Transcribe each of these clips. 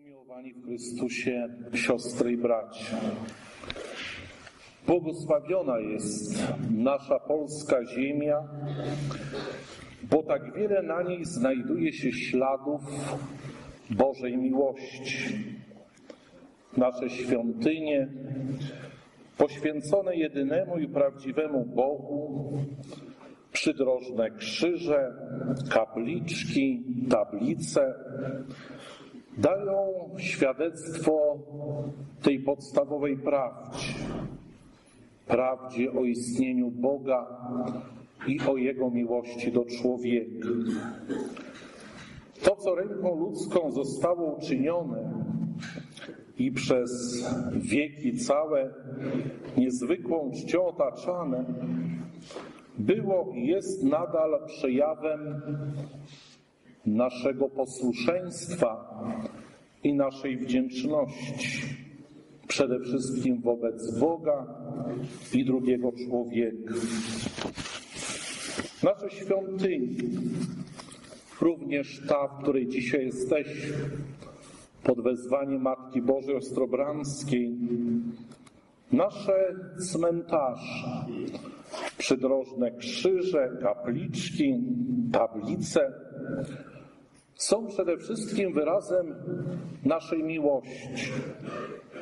Umiłowani w Chrystusie siostry i bracia. Błogosławiona jest nasza polska ziemia, bo tak wiele na niej znajduje się śladów Bożej miłości. Nasze świątynie, poświęcone jedynemu i prawdziwemu Bogu, przydrożne krzyże, kapliczki, tablice, dają świadectwo tej podstawowej prawdzie. Prawdzie o istnieniu Boga i o Jego miłości do człowieka. To, co ręką ludzką zostało uczynione i przez wieki całe niezwykłą czcią otaczane, było i jest nadal przejawem naszego posłuszeństwa i naszej wdzięczności, przede wszystkim wobec Boga i drugiego człowieka. Nasze świątynie, również ta, w której dzisiaj jesteśmy, pod wezwaniem Matki Bożej Ostrobramskiej, nasze cmentarze, przydrożne krzyże, kapliczki, tablice, są przede wszystkim wyrazem naszej miłości,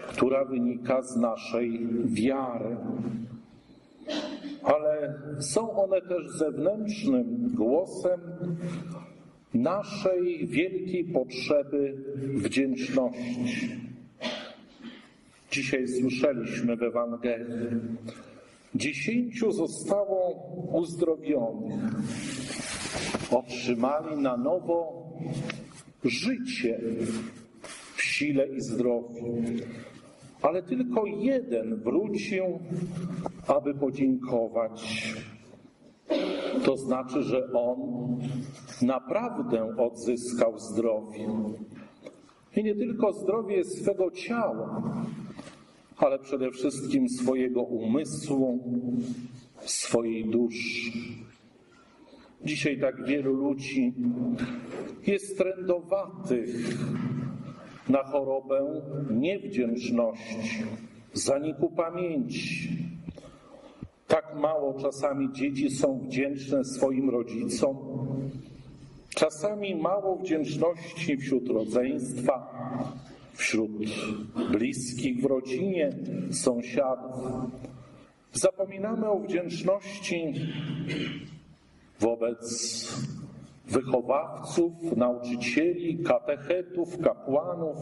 która wynika z naszej wiary. Ale są one też zewnętrznym głosem naszej wielkiej potrzeby wdzięczności. Dzisiaj słyszeliśmy w Ewangelii. Dziesięciu zostało uzdrowionych. Otrzymali na nowo życie w sile i zdrowiu. Ale tylko jeden wrócił, aby podziękować. To znaczy, że on naprawdę odzyskał zdrowie. I nie tylko zdrowie swego ciała, ale przede wszystkim swojego umysłu, swojej duszy. Dzisiaj tak wielu ludzi jest trendowatych na chorobę niewdzięczności, zaniku pamięci. Tak mało czasami dzieci są wdzięczne swoim rodzicom, czasami mało wdzięczności wśród rodzeństwa, wśród bliskich w rodzinie, sąsiadów. Zapominamy o wdzięczności wobec wychowawców, nauczycieli, katechetów, kapłanów.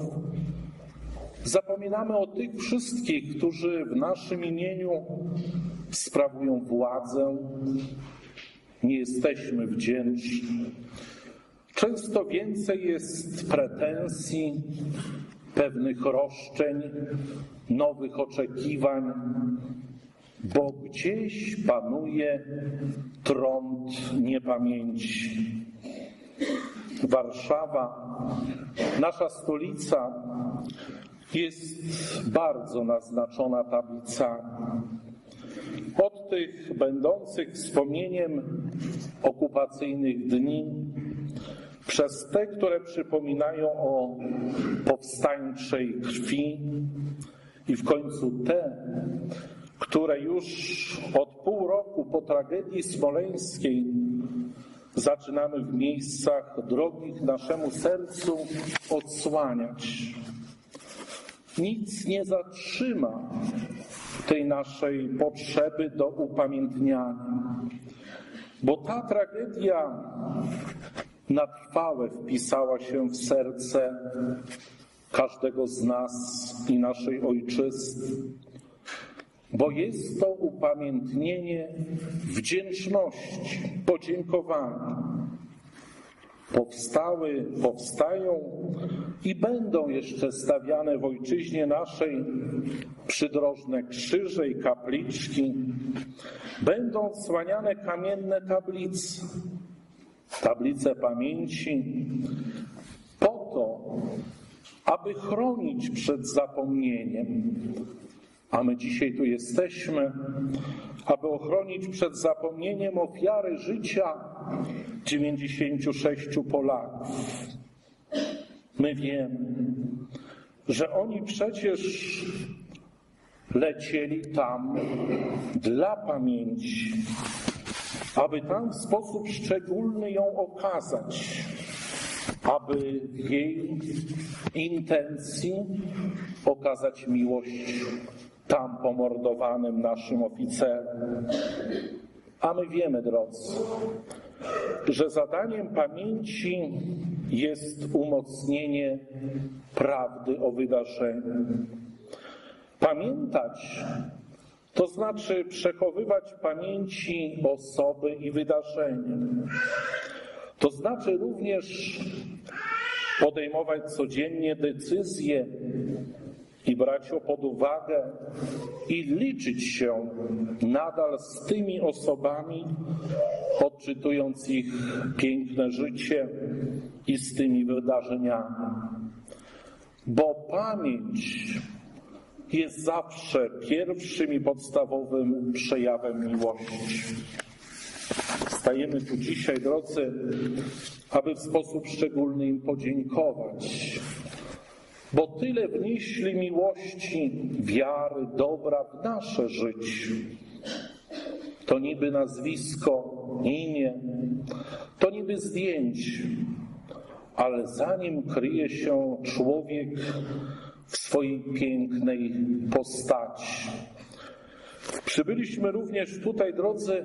Zapominamy o tych wszystkich, którzy w naszym imieniu sprawują władzę. Nie jesteśmy wdzięczni. Często więcej jest pretensji, pewnych roszczeń, nowych oczekiwań, bo gdzieś panuje trąd niepamięci. Warszawa, nasza stolica, jest bardzo naznaczona tablicami. Od tych będących wspomnieniem okupacyjnych dni, przez te, które przypominają o powstańczej krwi i w końcu te, które już od pół roku po tragedii smoleńskiej zaczynamy w miejscach drogich naszemu sercu odsłaniać. Nic nie zatrzyma tej naszej potrzeby do upamiętniania, bo ta tragedia na trwałe wpisała się w serce każdego z nas i naszej ojczyzny bo jest to upamiętnienie wdzięczności, podziękowania. Powstały, powstają i będą jeszcze stawiane w ojczyźnie naszej przydrożne krzyże i kapliczki, będą słaniane kamienne tablice, tablice pamięci, po to, aby chronić przed zapomnieniem, a my dzisiaj tu jesteśmy, aby ochronić przed zapomnieniem ofiary życia 96 Polaków. My wiemy, że oni przecież lecieli tam dla pamięci, aby tam w sposób szczególny ją okazać, aby jej intencji okazać miłość tam pomordowanym naszym oficerom. A my wiemy, drodzy, że zadaniem pamięci jest umocnienie prawdy o wydarzeniu. Pamiętać to znaczy przechowywać pamięci osoby i wydarzenia. To znaczy również podejmować codziennie decyzje i brać ją pod uwagę i liczyć się nadal z tymi osobami, odczytując ich piękne życie i z tymi wydarzeniami. Bo pamięć jest zawsze pierwszym i podstawowym przejawem miłości. Stajemy tu dzisiaj, drodzy, aby w sposób szczególny im podziękować, bo tyle wnieśli miłości, wiary, dobra w nasze życie. To niby nazwisko, imię, to niby zdjęcie, ale za nim kryje się człowiek w swojej pięknej postaci. Przybyliśmy również tutaj, drodzy,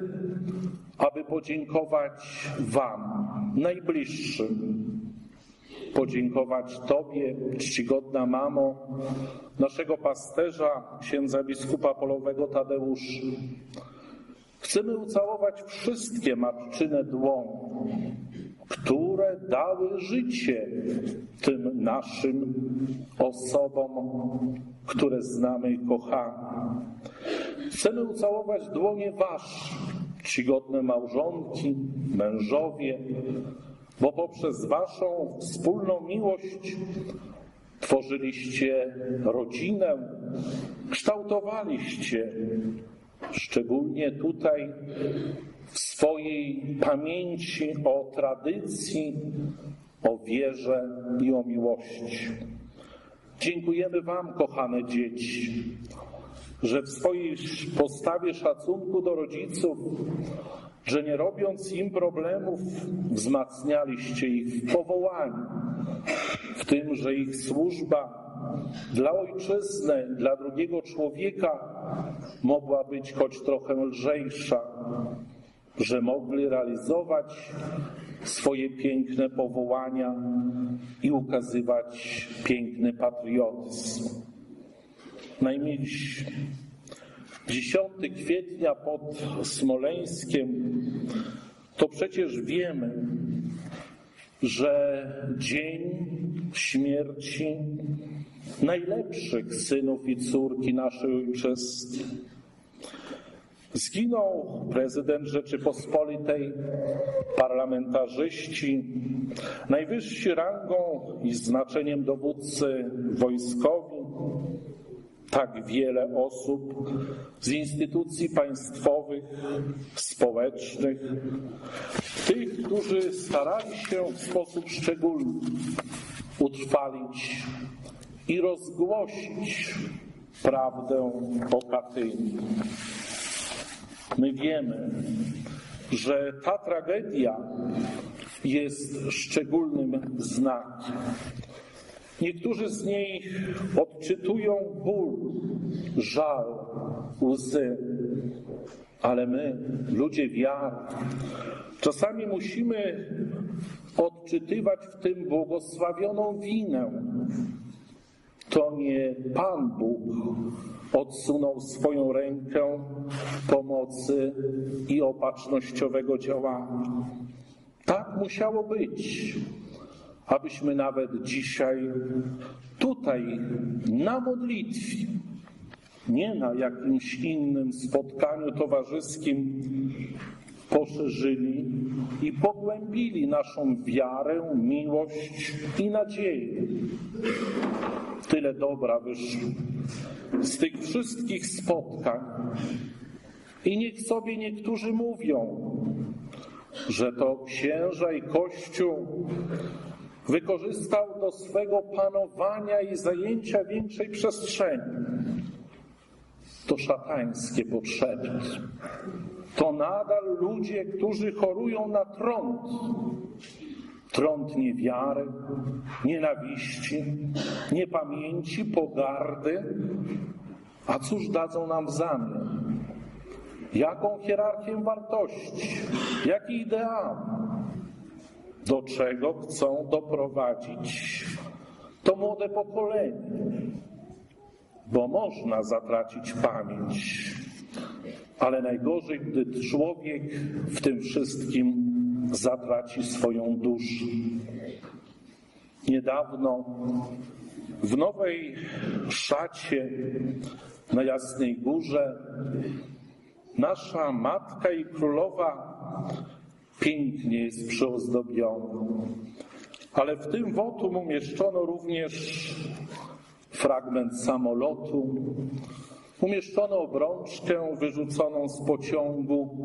aby podziękować Wam, najbliższym. Podziękować Tobie, czcigodna mamo, naszego pasterza, księdza biskupa polowego Tadeusza. Chcemy ucałować wszystkie matczyne dłonie, które dały życie tym naszym osobom, które znamy i kochamy. Chcemy ucałować dłonie Wasze, czcigodne małżonki, mężowie, bo poprzez Waszą wspólną miłość tworzyliście rodzinę, kształtowaliście, szczególnie tutaj w swojej pamięci o tradycji, o wierze i o miłości. Dziękujemy Wam, kochane dzieci, że w swojej postawie szacunku do rodziców, że nie robiąc im problemów, wzmacnialiście ich w powołaniu, w tym, że ich służba dla ojczyzny, dla drugiego człowieka mogła być choć trochę lżejsza, że mogli realizować swoje piękne powołania i ukazywać piękny patriotyzm. Najmilsi, 10 kwietnia pod Smoleńskiem to przecież wiemy, że dzień śmierci najlepszych synów i córki naszej ojczyzny. Zginął prezydent Rzeczypospolitej, parlamentarzyści, najwyżsi rangą i znaczeniem dowódcy wojskowi, tak wiele osób z instytucji państwowych, społecznych, tych, którzy starali się w sposób szczególny utrwalić i rozgłosić prawdę o Katyniu. My wiemy, że ta tragedia jest szczególnym znakiem. Niektórzy z niej odczytują ból, żal, łzy, ale my, ludzie wiary, czasami musimy odczytywać w tym błogosławioną winę. To nie Pan Bóg odsunął swoją rękę pomocy i opatrznościowego działania. Tak musiało być, abyśmy nawet dzisiaj tutaj na modlitwie, nie na jakimś innym spotkaniu towarzyskim, poszerzyli i pogłębili naszą wiarę, miłość i nadzieję. Tyle dobra wyszło z tych wszystkich spotkań. I niech sobie niektórzy mówią, że to księża i Kościół wykorzystał do swego panowania i zajęcia większej przestrzeni. To szatańskie potrzeby. To nadal ludzie, którzy chorują na trąd. Trąd niewiary, nienawiści, niepamięci, pogardy. A cóż dadzą nam w zamian? Jaką hierarchię wartości? Jaki ideał? Do czego chcą doprowadzić to młode pokolenie? Bo można zatracić pamięć, ale najgorzej, gdy człowiek w tym wszystkim zatraci swoją duszę. Niedawno w nowej szacie na Jasnej Górze nasza matka i królowa pięknie jest przyozdobiona. Ale w tym wotum umieszczono również fragment samolotu, umieszczono obrączkę wyrzuconą z pociągu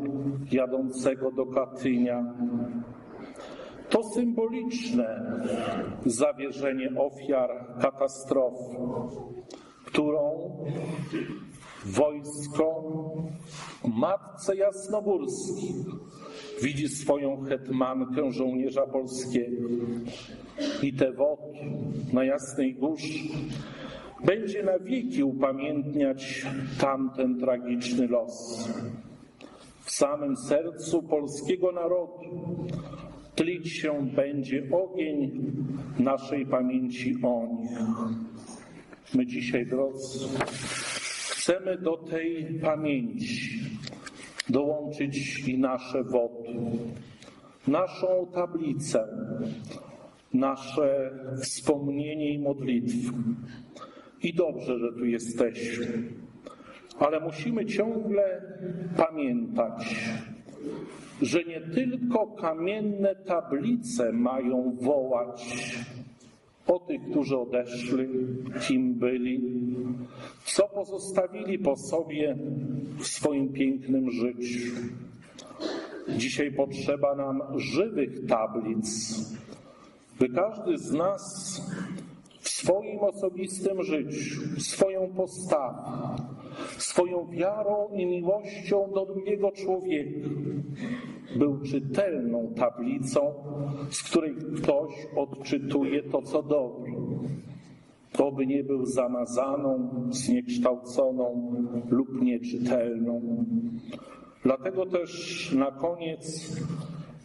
jadącego do Katynia. To symboliczne zawierzenie ofiar katastrofy, którą wojsko Matce Jasnogórskiej widzi swoją hetmankę żołnierza polskiego. I te wody na Jasnej Górze będzie na wieki upamiętniać tamten tragiczny los. W samym sercu polskiego narodu tlić się będzie ogień naszej pamięci o nich. My dzisiaj, drodzy, chcemy do tej pamięci dołączyć i nasze wody, naszą tablicę, nasze wspomnienie i modlitwę. I dobrze, że tu jesteśmy, ale musimy ciągle pamiętać, że nie tylko kamienne tablice mają wołać o tych, którzy odeszli, kim byli, co pozostawili po sobie w swoim pięknym życiu. Dzisiaj potrzeba nam żywych tablic, by każdy z nas w swoim osobistym życiu, swoją postawą, swoją wiarą i miłością do drugiego człowieka był czytelną tablicą, z której ktoś odczytuje to, co dobre. Oby nie był zamazaną, zniekształconą lub nieczytelną. Dlatego też na koniec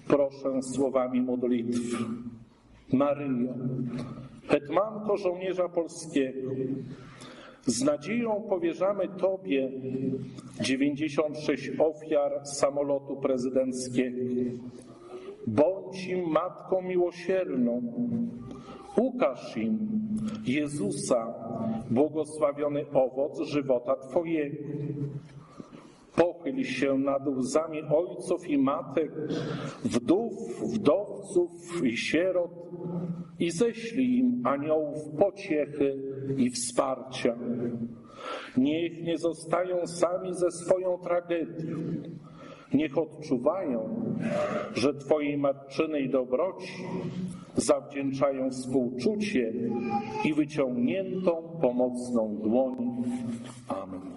proszę słowami modlitw. Maryjo, hetmanko żołnierza polskiego, z nadzieją powierzamy Tobie 96 ofiar samolotu prezydenckiego. Bądź im matką miłosierną. Ukaż im Jezusa, błogosławiony owoc żywota Twojego. Pochyl się nad łzami ojców i matek, wdów, wdowców i sierot i ześlij im aniołów pociechy i wsparcia. Niech nie zostają sami ze swoją tragedią. Niech odczuwają, że Twojej matczynej dobroci zawdzięczają współczucie i wyciągniętą pomocną dłoń. Amen.